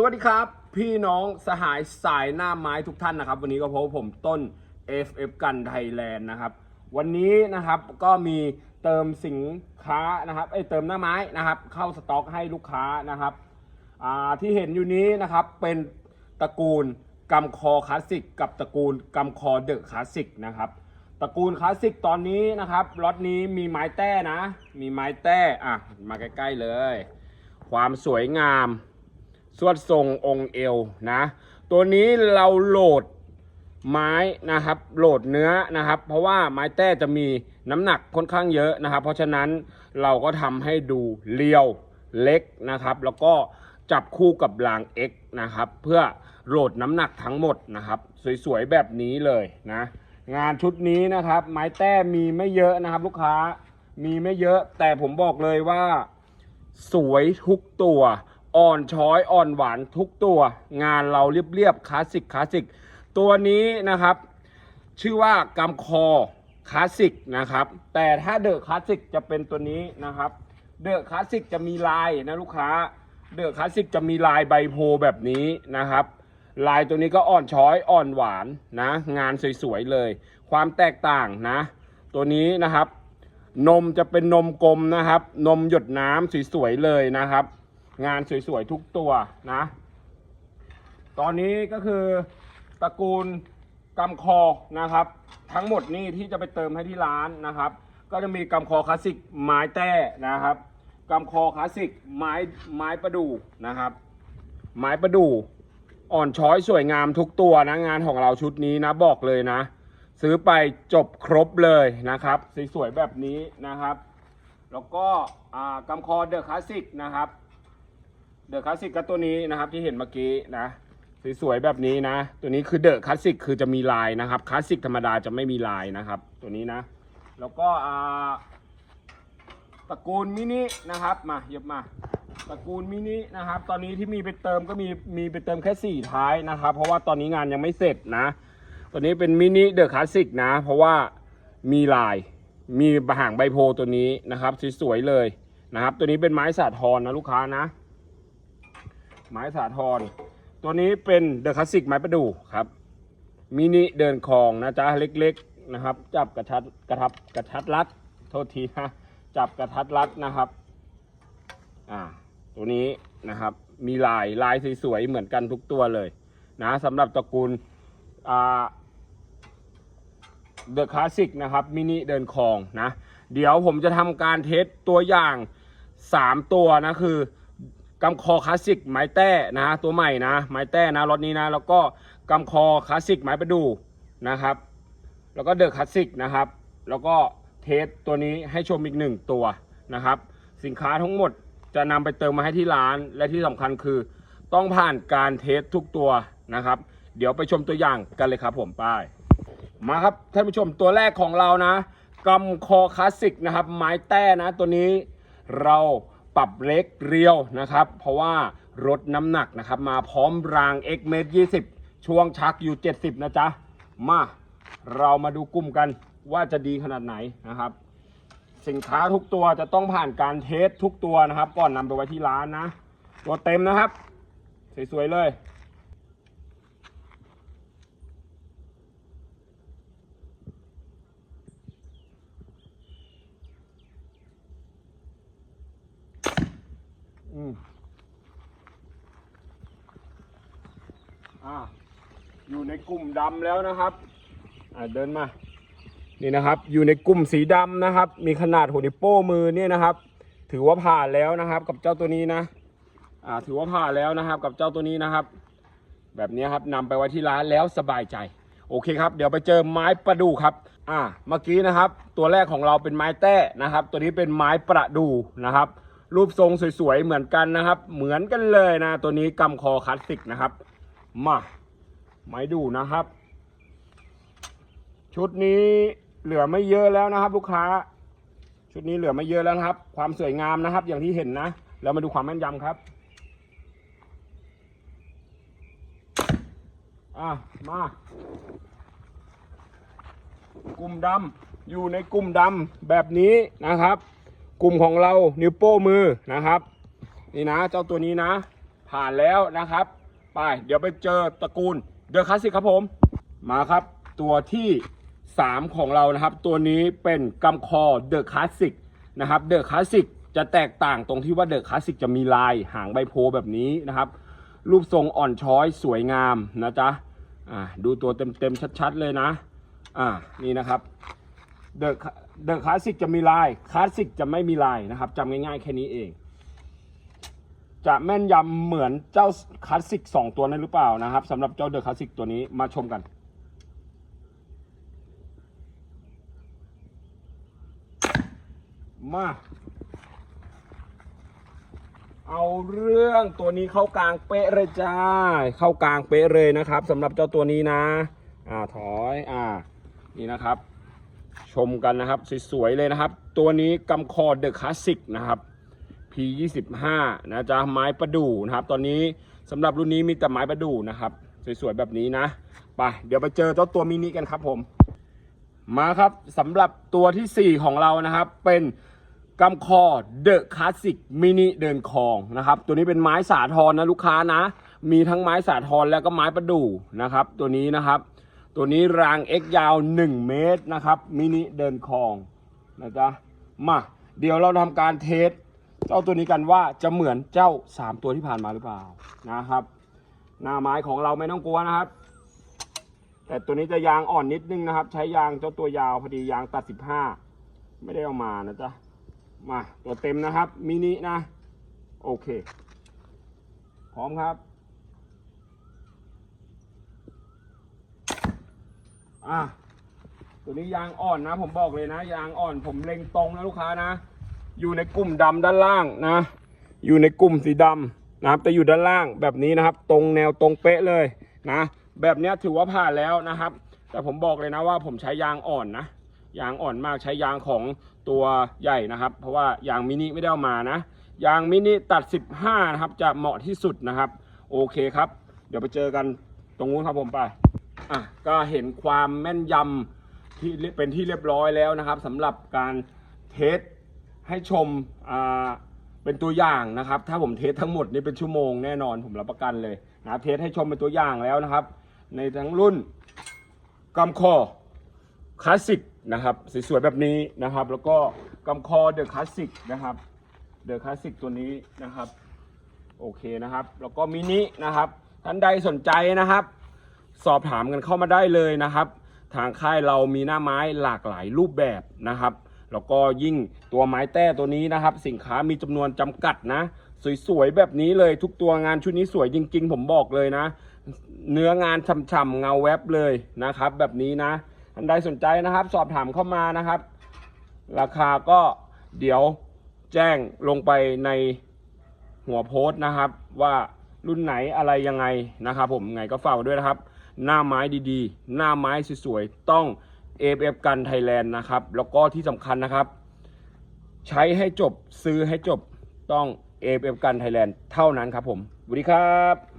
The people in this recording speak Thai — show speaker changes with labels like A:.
A: สวัสดีครับ พี่น้องสหายสายหน้าไม้ทุกท่านนะครับ วันนี้ก็พบผมต้น FF กันไทยแลนด์นะครับ วันนี้นะครับก็มีเติมสินค้านะครับเอ้ยเติมหน้าไม้นะครับ เข้าสต็อกให้ลูกค้านะครับอ่าที่เห็นอยู่นี้นะครับเป็นตระกูลกำคอคลาสสิกกับตระกูลกำคอเดอะคลาสสิกนะครับตระกูลคลาสสิกตอนนี้นะครับล็อตนี้มีไม้แต้นะ มีไม้แต้อะมาใกล้ๆเลย ความสวยงาม สวดทรงองค์เอวนะ ตัวนี้เราโหลดไม้นะครับ โหลดเนื้อนะครับ เพราะว่าไม้แต้จะมีน้ำหนักค่อนข้างเยอะนะครับ เพราะฉะนั้นเราก็ทำให้ดูเรียวเล็กนะครับ แล้วก็จับคู่กับราง X นะครับ เพื่อโหลดน้ำหนักทั้งหมดนะครับ สวยๆแบบนี้เลยนะ งานชุดนี้นะครับ ไม้แต้มีไม่เยอะนะครับ ลูกค้ามีไม่เยอะ แต่ผมบอกเลยว่า สวยทุกตัว อ่อนช้อยอ่อนหวานทุกตัว งานเราเรียบๆคลาสสิกคลาสสิกตัวนี้นะครับ ชื่อว่ากำคอคลาสสิกนะครับ แต่ถ้าเดอะคลาสสิกจะเป็นตัวนี้นะครับเดอะคลาสสิกจะมีลายนะลูกค้าเดอะคลาสสิกจะมีลายใบโพแบบนี้นะครับ ลายตัวนี้ก็อ่อนช้อยอ่อนหวานนะ งานสวยๆเลย ความแตกต่างนะ ตัวนี้นะครับ นมจะเป็นนมกลมนะครับ นมหยดน้ำสวยๆเลยนะครับ งานสวยๆทุกตัวนะ ตอนนี้ก็คือตระกูลกำคอนะครับ ทั้งหมดนี่ที่จะไปเติมให้ที่ร้านนะครับ ก็จะมีกำคอคลาสสิกไม้แต้นะครับกำคอคลาสสิกไม้ไม้ประดู่นะครับ ไม้ประดู่อ่อนช้อยสวยงามทุกตัวนะงานของเราชุดนี้นะบอกเลยนะ ซื้อไปจบครบเลยนะครับสวยๆแบบนี้นะครับ แล้วก็อ่ากำคอเดอะคลาสสิกนะครับ เดอะคลาสสิกก็ตัวนี้นะครับที่เห็นเมื่อกี้นะสวยๆแบบนี้นะ ตัวนี้คือเดอะคลาสสิกคือจะมีลายนะครับคลาสสิกธรรมดาจะไม่มีลายนะครับ ตัวนี้นะ แล้วก็อ่าตระกูลมินินะครับมาเย็บมาตระกูลมินินะครับ ตอนนี้ที่มีไปเติมก็มีมีไปเติมแค่สี่ท้ายนะครับ เพราะว่าตอนนี้งานยังไม่เสร็จนะ ตัวนี้เป็นมินิเดอะคลาสสิกนะ เพราะว่ามีลายมีหางใบโพตัวนี้นะครับสวยๆเลยนะครับ ตัวนี้เป็นไม้สาทรนะลูกค้านะ ไม้สาทรตัวนี้เป็นเดอะคลาสสิกไม้ประดู่ครับมินิเดินคลองนะจ๊ะเล็กๆนะครับ จับกระทัดกระทับกระทัดรัดโทษทีนะจับกระทัดรัดนะครับอ่าตัวนี้นะครับมีลายลายสวยๆเหมือนกันทุกตัวเลยนะสำหรับตระกูลอ่าเดอะคลาสสิกนะครับมินิเดินคลองนะ เดี๋ยวผมจะทำการเทสตัวอย่าง 3 ตัวนะคือ กำคอคลาสสิกไม้แต้นะตัวใหม่นะ ไม้แต้นะรถนี้นะ แล้วก็กำคอคลาสสิกไม้ประดู่นะครับ แล้วก็เดอะคลาสสิกนะครับ แล้วก็เทสตัวนี้ให้ชมอีกหนึ่งตัวนะครับ สินค้าทั้งหมดจะนำไปเติมมาให้ที่ร้าน และที่สำคัญคือ ต้องผ่านการเทสทุกตัวนะครับ เดี๋ยวไปชมตัวอย่างกันเลยครับผมป้ายมาครับท่านผู้ชมตัวแรกของเรานะกำคอคลาสสิกนะครับ ไม้แต้นะตัวนี้เรา ปรับเล็กเรียวนะครับ เพราะว่าลดน้ำหนักนะครับมาพร้อมราง X เมตร20 ช่วงชักอยู่ 70 นะจ๊ะ มาเรามาดูกลุ่มกันว่าจะดีขนาดไหนนะครับ สินค้าทุกตัวจะต้องผ่านการเทสทุกตัวนะครับ ก่อนนำไปไว้ที่ร้านนะ ตัวเต็มนะครับ สวยๆเลย อ่าอยู่ในกลุ่มดำแล้วนะครับอ่าเดินมา นี่นะครับ อยู่ในกลุ่มสีดำนะครับ มีขนาดหัวนิ้วโป้งมือเนี่ยนะครับ ถือว่าผ่านแล้วนะครับ กับเจ้าตัวนี้นะ อ่า ถือว่าผ่านแล้วนะครับ กับเจ้าตัวนี้นะครับ แบบนี้ครับนำไปไว้ที่ร้านแล้วสบายใจ โอเคครับ เดี๋ยวไปเจอไม้ประดู่ครับ อ่า เมื่อกี้นะครับ ตัวแรกของเราเป็นไม้แต้นะครับ ตัวนี้เป็นไม้ประดู่นะครับรูปทรงสวยๆ เหมือนกันนะครับ เหมือนกันเลยนะ ตัวนี้กำคอคลาสสิกนะครับ มาไม้ดูนะครับ ชุดนี้เหลือไม่เยอะแล้วนะครับ ลูกค้า ชุดนี้เหลือไม่เยอะแล้วนะครับ ความสวยงามนะครับ อย่างที่เห็นนะเรามาดูความแม่นยำครับอะมากลุ่มดำอยู่ในกลุ่มดำแบบนี้นะครับ กลุ่มของเรานิ้วโป้มือนะครับ นี่นะ เจ้าตัวนี้นะ ผ่านแล้วนะครับ ไป เดี๋ยวไปเจอตระกูลเดอะคลาสสิกครับผม มาครับ ตัวที่ 3 ของเรานะครับ ตัวนี้เป็นกำคอเดอะคลาสสิกนะครับเดอะคลาสสิกจะแตกต่างตรงที่ว่าเดอะคลาสสิกจะมีลายหางใบโพแบบนี้นะครับ รูปทรงอ่อนช้อยสวยงามนะจ๊ะอ่าดูตัวเต็มๆชัดๆเลยนะอ่านี่นะครับเดอะเดอะคลาสสิกจะมีลายคลาสสิกจะไม่มีลายนะครับจำง่ายๆแค่นี้เอง จะแม่นยำเหมือนเจ้าคลาสสิกสองตัวนั้นหรือเปล่านะครับสำหรับเจ้าเดอะคลาสสิกตัวนี้มาชมกัน มา เอาเรื่องตัวนี้เข้ากลางเป๊ะเลยจ้า เข้ากลางเป๊ะเลยนะครับสำหรับเจ้าตัวนี้นะ อ่าถอยอ่า นี่นะครับ ชมกันนะครับ สวยๆเลยนะครับ ตัวนี้กำคอเดอะคลาสสิกนะครับ 25นะจ๊ะไม้ประดู่นะครับ ตอนนี้สำหรับรุ่นนี้มีแต่ไม้ประดู่นะครับ สวยๆแบบนี้นะไปเดี๋ยวไปเจอเจ้าตัวมินิกันครับผมมาครับสำหรับตัวทีสี่4 ของเรานะครับ เป็นกำคอเดอะคลาสสิกมินิเดินคลองนะครับ ตัวนี้เป็นไม้สาทรนะลูกค้านะ มีทั้งไม้สาทรแล้วก็ไม้ประดู่นะครับ ตัวนี้นะครับ ตัวนี้ราง X ยาว 1 เมตรนะครับมินิเดินคลองนะจ๊ะมาเดี๋ยวเราทำการเทส เจ้าตัวนี้กันว่าจะเหมือนเจ้า 3 ตัวที่ผ่านมาหรือเปล่านะครับ หน้าไม้ของเราไม่ต้องกลัวนะครับ แต่ตัวนี้จะยางอ่อนนิดนึงนะครับ ใช้ยางเจ้าตัวยาวพอดียางตัด 15 ไม่ได้เอามานะจ๊ะมาตัวเต็มนะครับมินินะ โอเค พร้อมครับอะตัวนี้ยางอ่อนนะ ผมบอกเลยนะ ยางอ่อนผมเล็งตรงนะลูกค้านะ อยู่ในกลุ่มดำด้านล่างนะ อยู่ในกลุ่มสีดำนะครับแต่อยู่ด้านล่างแบบนี้นะครับ ตรงแนวตรงเป๊ะเลยนะ แบบนี้ถือว่าผ่านแล้วนะครับ แต่ผมบอกเลยนะว่าผมใช้ยางอ่อนนะยางอ่อนมากใช้ยางของตัวใหญ่นะครับ เพราะว่ายางมินิไม่ได้เอามานะยางมินิตัด 15 นะครับ จะเหมาะที่สุดนะครับ โอเคครับ เดี๋ยวไปเจอกันตรงนู้นครับผมไปอะก็เห็นความแม่นยำที่เป็นที่เรียบร้อยแล้วนะครับสำหรับการเทส ให้ชมอ่าเป็นตัวอย่างนะครับ ถ้าผมเทสทั้งหมดนี่เป็นชั่วโมงแน่นอนผมรับประกันเลยนะเทสให้ชมเป็นตัวอย่างแล้วนะครับ ในทั้งรุ่นกำคอคลาสสิกนะครับสวยๆแบบนี้นะครับ แล้วก็กำคอเดอะคลาสสิกนะครับเดอะคลาสสิกตัวนี้นะครับโอเคนะครับ แล้วก็มินินะครับท่านใดสนใจนะครับ สอบถามกันเข้ามาได้เลยนะครับ ทางค่ายเรามีหน้าไม้หลากหลายรูปแบบนะครับ แล้วก็ยิ่งตัวไม้แต้ตัวนี้นะครับ สินค้ามีจำนวนจำกัดนะ สวยๆแบบนี้เลยทุกตัวงานชุดนี้สวยจริง ๆ ผมบอกเลยนะ เนื้องานฉ่ำๆเงาแวบเลยนะครับ แบบนี้นะท่านใดสนใจนะครับ สอบถามเข้ามานะครับ ราคาก็เดี๋ยวแจ้งลงไปในหัวโพสต์นะครับ ว่ารุ่นไหนอะไรยังไงนะครับ ผมไงก็ฝากด้วยนะครับ หน้าไม้ดีๆ หน้าไม้สวยๆต้อง AFF กันไทยแลนด์นะครับ แล้วก็ที่สำคัญนะครับ ใช้ให้จบซื้อให้จบต้อง AFF กันไทยแลนด์เท่านั้นครับผมสวัสดีครับ